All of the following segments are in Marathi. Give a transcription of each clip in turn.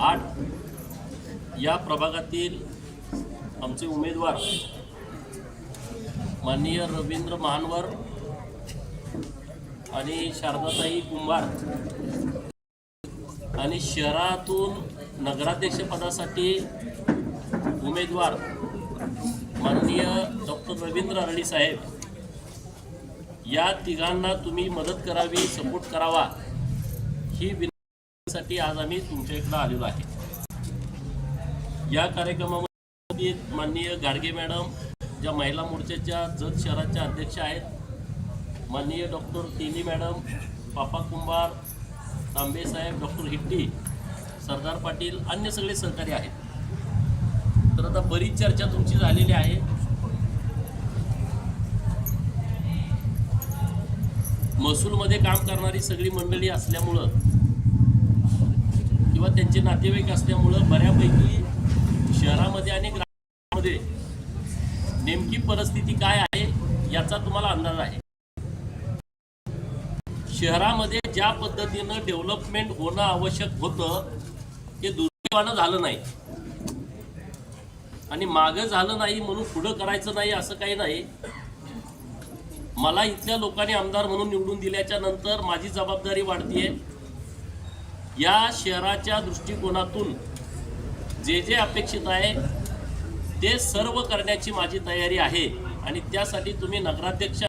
आठ. या प्रभागातील आमचे उमेदवार माननीय रवींद्र महानवर आणि शारदाताई कुंभार आणि शहरातून नगराध्यक्षपदासाठी उमेदवार माननीय डॉक्टर रवींद्र अरळी साहेब. या तिघांना तुम्ही मदत करावी सपोर्ट करावा ही साठी आज आम्ही तुमच्या इकडं आलेलो आहे. या कार्यक्रमामध्ये माननीय गाडगे मॅडम ज्या महिला मोर्चाच्या जत शहराच्या अध्यक्ष आहेत माननीय डॉक्टर तेली मॅडम पापा कुंभार तांबे साहेब डॉक्टर हिट्टी सरदार पाटील अन्य सगळे सहकारी आहेत. तर आता बरीच चर्चा तुमची झालेली आहे. महसूलमध्ये काम करणारी सगळी मंडळी असल्यामुळं किंवा त्यांचे नातेवाईक असल्यामुळं बऱ्यापैकी शहरामध्ये आणि ग्रामामध्ये नेमकी परिस्थिती काय आहे याचा तुम्हाला अंदाज आहे. शहरामध्ये ज्या पद्धतीनं डेव्हलपमेंट होणं आवश्यक होतं ते दुर्दैवानं झालं नाही. आणि मागं झालं नाही म्हणून पुढं करायचं नाही असं काही नाही. मला इथल्या लोकांनी आमदार म्हणून निवडून दिल्याच्या नंतर माझी जबाबदारी वाढतीये. या शहराच्या दृष्टिकोनातून जे जे अपेक्षित आहे ते सर्व करण्याची माझी तयारी आहे आणि त्यासाठी तुम्ही नगराध्यक्ष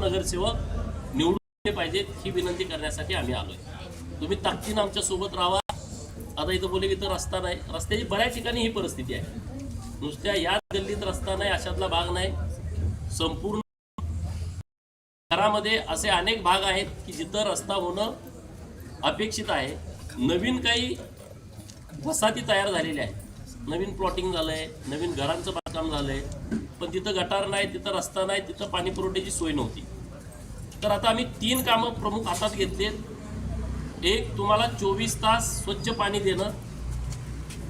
नगरसेवक निवडून पाहिजेत ही विनंती करण्यासाठी आम्ही आलोय. तुम्ही ताकदीनं आमच्यासोबत राहा. आता इथं बोले इथं रस्ता नाही. रस्त्याची बऱ्याच ठिकाणी ही परिस्थिती आहे. नुसत्या या गल्लीत रस्ता नाही अशातला भाग नाही. संपूर्ण शहरामध्ये असे अनेक भाग आहेत की जिथं रस्ता होणं अपेक्षित आहे. नवीन काही वसाहती तयार झालेल्या आहेत. नवीन प्लॉटिंग झालं आहे नवीन घरांचं बांधकाम आहे पण तिथं गटार नाही तिथं रस्ता नाही तिथं पाणी पुरवठ्याची सोय नव्हती. तर आता आम्ही तीन कामं प्रमुख हातात घेतलेत. एक तुम्हाला चोवीस तास स्वच्छ पाणी देणं.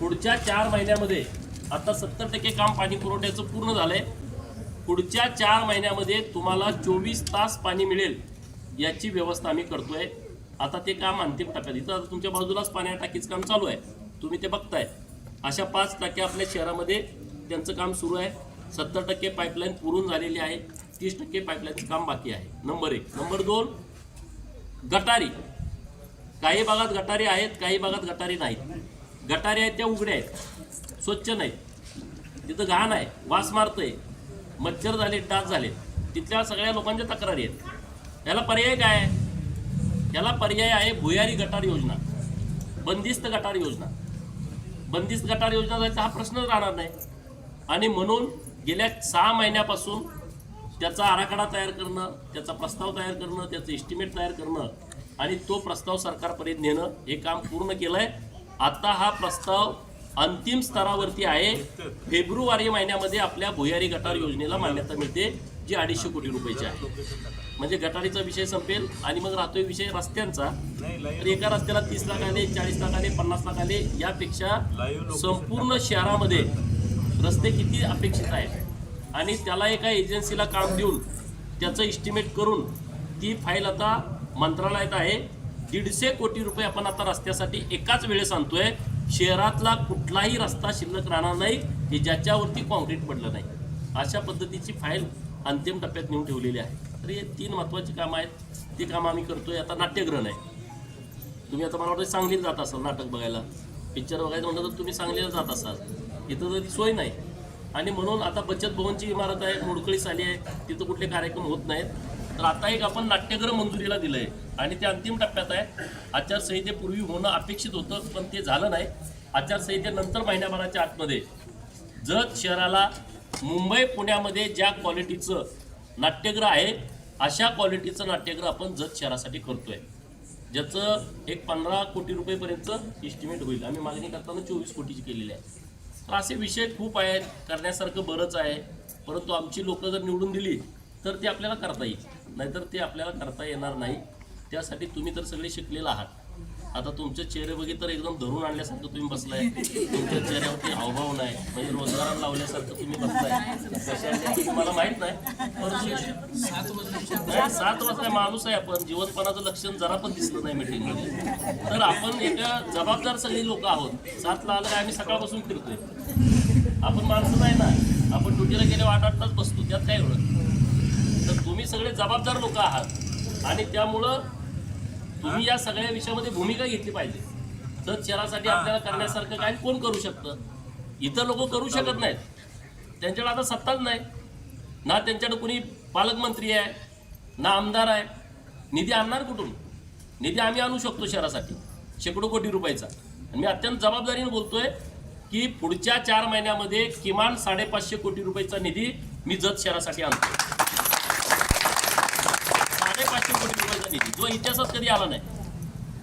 पुढच्या चार महिन्यामध्ये आता सत्तर टक्के काम पाणी पुरवठ्याचं पूर्ण झालं आहे पुढच्या चार महिन्यामध्ये तुम्हाला चोवीस तास पाणी मिळेल याची व्यवस्था आम्ही करतो आहे आता ते काम अंतिम टप्प्यात इथं आता तुमच्या बाजूलाच पाण्या टाकीचं काम चालू आहे. तुम्ही ते बघताय. अशा पाच टाक्या आपल्या शहरामध्ये त्यांचं काम सुरू आहे. सत्तर टक्के पाईपलाईन पुरून झालेली आहे. तीस टक्के पाईपलाईनचं काम बाकी आहे. नंबर एक. नंबर दोन गटारी. काही भागात गटारी आहेत काही भागात गटारी नाहीत. गटारी आहेत त्या उघड्या आहेत. स्वच्छ नाहीत. तिथं घाण आहे. वास मारतंय. मच्छर झाले डास झाले. तिथल्या सगळ्या लोकांच्या तक्रारी आहेत. याला पर्याय काय आहे? याला पर्याय आहे भुयारी गटार योजना. बंदिस्त गटार योजना. बंदिस्त गटार योजना जायचा हा प्रश्नच राहणार नाही. आणि म्हणून गेल्या सहा महिन्यापासून त्याचा आराखडा तयार करणं त्याचा प्रस्ताव तयार करणं त्याचं एस्टिमेट तयार करणं आणि तो प्रस्ताव सरकारपर्यंत नेणं हे काम पूर्ण केलं आहे आता हा प्रस्ताव अंतिम स्तरावरती आहे. फेब्रुवारी महिन्यामध्ये आपल्या भुयारी गटार योजनेला मान्यता मिळते. जी अडीचशे कोटी रुपयाची आहे. म्हणजे गटारीचा विषय संपेल आणि मग राहतोय विषय रस्त्यांचा. तर एका रस्त्याला तीस लाख आले चाळीस लाख आले पन्नास लाख आले यापेक्षा संपूर्ण शहरामध्ये रस्ते किती अपेक्षित आहेत? आणि त्याला एका एजन्सीला काम देऊन त्याचं इस्टिमेट करून ती फाईल आता मंत्रालयात आहे. दीडशे कोटी रुपये आपण आता रस्त्यासाठी एकाच वेळेस आणतोय. शहरातला कुठलाही रस्ता शिल्लक राहणार नाही की ज्याच्यावरती कॉन्क्रीट पडलं नाही. अशा पद्धतीची फाईल अंतिम टप्प्यात नेऊन ठेवलेली आहे. तर हे तीन महत्त्वाची कामं आहेत. ती कामं आम्ही करतोय. आता नाट्यग्रहण नाही तुम्ही आता मला वाटतं सांगलीला जात असाल नाटक बघायला. पिक्चर बघायचं म्हटलं तर तुम्ही सांगलीला जात असाल. इथं तर सोय नाही. आणि म्हणून आता बचत भवनची इमारत आहे मोडकळीस आली आहे. तिथं कुठले कार्यक्रम होत नाहीत. तर आता एक आपण नाट्यग्रह मंजुरीला दिलं आहे आणि ते अंतिम टप्प्यात आहे. आचारसंहितेपूर्वी होणं अपेक्षित होतं पण ते झालं नाही. आचारसंहितेनंतर महिन्याभराच्या आतमध्ये जत शहराला मुंबई पुण्यामध्ये ज्या क्वालिटीचं नाट्यगृह आहे अशा क्वालिटीचं नाट्यगृह आपण जत शहरासाठी करतोय. ज्याचं एक पंधरा कोटी रुपयेपर्यंत इस्टिमेट होईल. आम्ही मागणी करताना चोवीस कोटीची केलेली आहे. तर असे विषय खूप आहेत करण्यासारखं बरंच आहे. परंतु आमची लोकं जर निवडून दिली तर ते आपल्याला करता येईल. नाहीतर ते आपल्याला करता येणार नाही. त्यासाठी तुम्ही तर सगळे शिकलेला आहात. आता तुमचे चेहरे बघितलं तर एकदम धरून आणल्यासारखं तुम्ही बसलाय. तुमच्या चेहऱ्यावरती हावभाव नाही. म्हणजे रोजगाराला लावल्यासारखं तुम्ही बसलाय. कशाचे मला माहीत नाही. परंतु सात वाजता माणूस आहे आपण. जीवनपणाचं लक्षण जरा पण दिसलं नाही मीटिंगमध्ये. तर आपण एका जबाबदार सगळी लोक आहोत. सातला आलं काय आम्ही सकाळपासून फिरतोय. आपण माणसं नाही ना. आपण ड्युटीला गेले आठ आठ तास बसतो. त्यात काय एवढं तर तुम्ही सगळे जबाबदार लोक आहात. आणि त्यामुळं तुम्ही या सगळ्या विषयामध्ये भूमिका घेतली पाहिजे. तर शहरासाठी आपल्याला करण्यासारखं काय कोण करू शकतं? इतर लोक करू शकत नाहीत. त्यांच्याकडे आता सत्ताच नाही. ना त्यांच्याकडे कुणी पालकमंत्री आहे ना आमदार आहे. निधी आणणार कुठून? निधी आम्ही आणू शकतो शहरासाठी. शेकडो कोटी रुपयाचा. आणि मी अत्यंत जबाबदारीने बोलतोय की पुढच्या चार महिन्यामध्ये किमान साडेपाचशे कोटी रुपयाचा निधी मी जत शहरासाठी आणतो. साडेपाचशे कोटी रुपयाचा जो इतिहासात कधी आला नाही.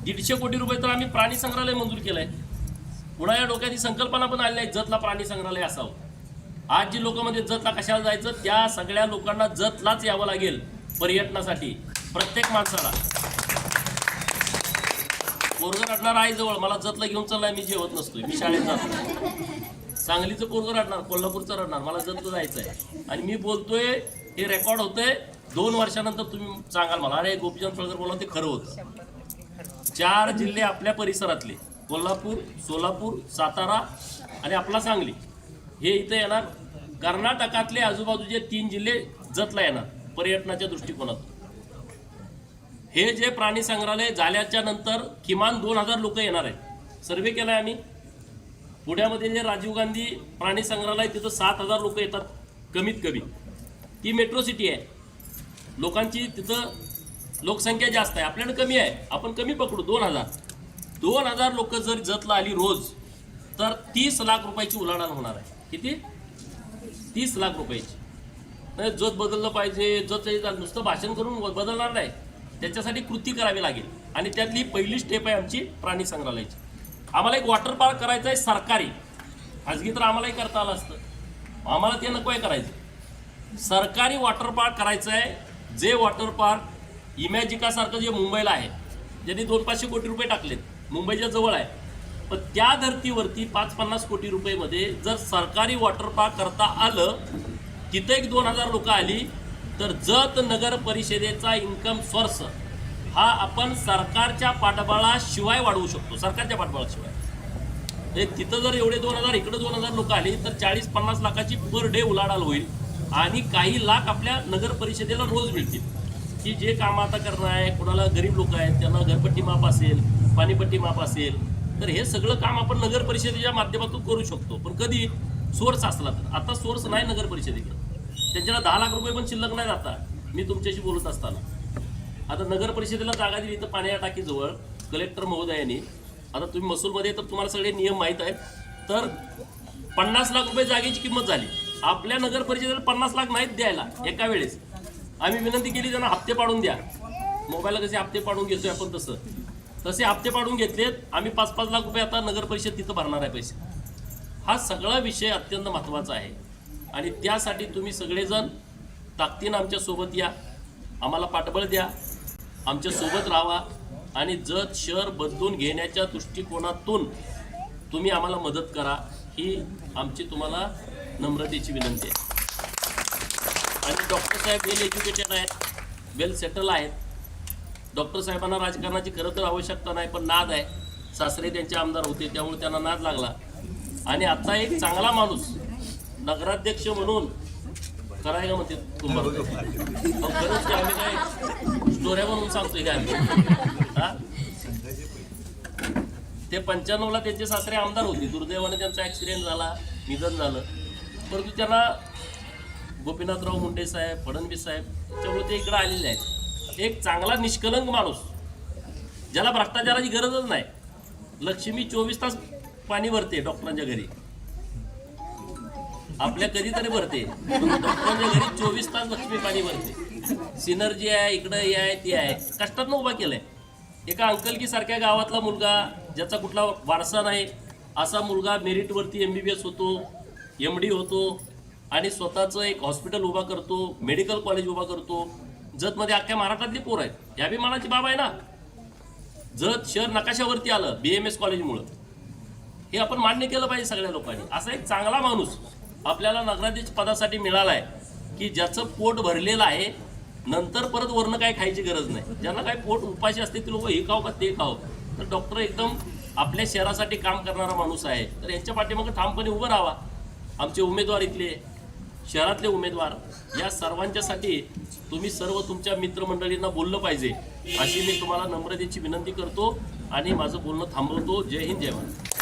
दीडशे कोटी रुपये तर आम्ही प्राणी संग्रहालय मंजूर केलंय. पुन्हा या डोक्यात ही संकल्पना पण आलेली आहे जतला प्राणी संग्रहालय असावं. आज जी लोक म्हणजे जतला कशाला जायचं त्या सगळ्या लोकांना जतलाच यावं लागेल पर्यटनासाठी प्रत्येक माणसाला. पोरगर अडणार आहे जवळ मला जतला घेऊन चाललाय मी जेवत नसतोय मी शाळेत जातो सांगलीचं पोरगर अडणार कोल्हापूरचं रडणार मला जतलं जायचं आहे आणि मी बोलतोय हे रेकॉर्ड होतंय दोन वर्षानंतर तुम्ही सांगाल मला अरे गोपीचंद फळकर बोला ते खरं होतं. चार जिल्हे आपल्या परिसरातले कोल्हापूर सोलापूर सातारा आणि आपला सांगली. हे इथं येणार. कर्नाटकातले आजूबाजूचे तीन जिल्हे जतला येणार पर्यटनाच्या दृष्टिकोनातून. हे जे प्राणी संग्रहालय झाल्याच्यानंतर किमान दोन हजार लोक येणार आहेत. सर्वे केलाय आम्ही. पुण्यामध्ये जे राजीव गांधी प्राणी संग्रहालय तिथं सात हजार लोक येतात कमीत कमी. ती मेट्रो सिटी आहे. लोकांची तिथं लोकसंख्या जास्त आहे. आपल्याकडे कमी आहे. आपण कमी पकडू. दोन हजार. दोन हजार लोक जर जतला आली रोज तर तीस लाख रुपयाची उलाढाल होणार आहे. किती? तीस लाख रुपयाची. नाही जत बदललं पाहिजे. जत नुसतं भाषण करून बदलणार नाही. त्याच्यासाठी कृती करावी लागेल. आणि त्यातली पहिली स्टेप आहे आमची प्राणी संग्रहालयाची. आम्हाला एक वॉटर पार्क करायचं आहे सरकारी. खाजगी तर आम्हालाही करता आलं असतं. आम्हाला ते नको आहे करायचं. सरकारी वॉटर पार्क करायचं आहे. जे वॉटर पार्क इमॅजिकासारखं जे मुंबईला आहे ज्यांनी दोन पाचशे कोटी रुपये टाकलेत मुंबईच्या जवळ आहे. पण त्या धर्तीवरती पाच पन्नास कोटी रुपयेमध्ये जर सरकारी वॉटर पार्क करता आलं तिथं एक दोन हजार लोकं आली तर जत नगर परिषदेचा इन्कम सोर्स हा आपण सरकारच्या पाठबळाशिवाय वाढवू शकतो सरकारच्या पाठबळाशिवाय. म्हणजे तिथं जर एवढे दोन हजार इकडे दोन हजार लोक आली तर चाळीस पन्नास लाखाची पर डे उलाढाल होईल. आणि काही लाख आपल्या नगर परिषदेला रोज मिळतील. की जे काम आता करणं आहे कोणाला गरीब लोक आहेत त्यांना घरपट्टी माफ असेल पाणीपट्टी माफ असेल तर हे सगळं काम आपण नगर परिषदेच्या माध्यमातून करू शकतो. पण कधी? सोर्स असला तर. आता सोर्स नाही नगर परिषदेकडे. त्यांच्याला दहा लाख रुपये पण शिल्लक नाही आता. मी तुमच्याशी बोलत असताना. आता नगर परिषदेला जागा दिली तर पाण्या टाकीजवळ कलेक्टर महोदयांनी. आता तुम्ही महसूलमध्ये तर तुम्हाला सगळे नियम माहीत आहेत. तर पन्नास लाख रुपये जागेची किंमत झाली. आपल्या नगर परिषदेला पन्नास लाख नाहीत द्यायला एका वेळेस. आम्ही विनंती केली त्यांना हप्ते पाडून द्या. मोबाईलला कसे हप्ते पाडून घेतोय आपण तसं. तसे हप्ते पाडून घेतलेत आम्ही पाच पाच लाख रुपये आता नगर परिषद तिथं भरणार आहे पैसे. हा सगळा विषय अत्यंत महत्त्वाचा आहे. आणि त्यासाठी तुम्ही सगळेजण ताकदीनं आमच्यासोबत या. आम्हाला पाठबळ द्या. आमच्यासोबत राहा. आणि जत शहर बदलून घेण्याच्या दृष्टिकोनातून तुम्ही आम्हाला मदत करा. ही आमची तुम्हाला नम्रतेची विनंती आहे. आणि डॉक्टर साहेब वेल एज्युकेटेड आहेत वेल सेटल आहेत. डॉक्टर साहेबांना राजकारणाची खरं तर आवश्यकता नाही पण नाद आहे. सासरे त्यांचे आमदार होते त्यामुळे त्यांना नाद लागला. आणि आता एक चांगला माणूस नगराध्यक्ष म्हणून कराय का म्हणते तुम्हाला. खरंच आम्ही काय स्टोऱ्या म्हणून सांगतोय काय आम्ही. ते पंच्याण्णवला त्यांचे सासरे आमदार होते. दुर्दैवाने त्यांचा ॲक्सिडेंट झाला निधन झालं. परंतु त्यांना गोपीनाथराव मुंडे साहेब फडणवीस साहेब त्यामुळे ते इकडे आलेले आहेत. एक चांगला निष्कलंक माणूस ज्याला भ्रष्टाचाराची गरजच नाही. लक्ष्मी चोवीस तास पाणी भरते डॉक्टरांच्या घरी. आपल्या कधीतरी भरते. डॉक्टरांच्या घरी चोवीस तास लक्ष्मी पाणी भरते. सिनर्जी आहे इकडं हे आहे ते आहे. कष्टातनं उभा केलाय. एका अंकलकी सारख्या गावातला मुलगा ज्याचा कुठला वारसा नाही असा मुलगा मेरिटवरती एम बी बी एस होतो. एम डी होतो आणि स्वतःचं एक हॉस्पिटल उभा करतो मेडिकल कॉलेज उभा करतो. जतमध्ये अख्ख्या महाराष्ट्रातली पोर आहेत. या बी मानाची बाब आहे ना. जत शहर नकाशावरती आलं बी एम एस कॉलेजमुळं हे आपण मान्य केलं पाहिजे सगळ्या लोकांनी. असा एक चांगला माणूस आपल्याला नगराध्यक्ष पदासाठी मिळाला आहे की ज्याचं पोट भरलेलं आहे नंतर परत वरनं काय खायची गरज नाही. ज्यांना काय पोट उपाशी असते ते लोक हे खाव का ते खाव तर डॉक्टर एकदम आपल्या शहरासाठी काम करणारा माणूस आहे. तर यांच्या पाठीमागं ठामपणे उभं राहावा. आमचे उमेदवार इथले शहरातले उमेदवार या सर्वांच्यासाठी तुम्ही सर्व तुमच्या मित्रमंडळींना बोललं पाहिजे अशी मी तुम्हाला नम्रतेची विनंती करतो आणि माझं बोलणं थांबवतो. जय हिंद जय भारत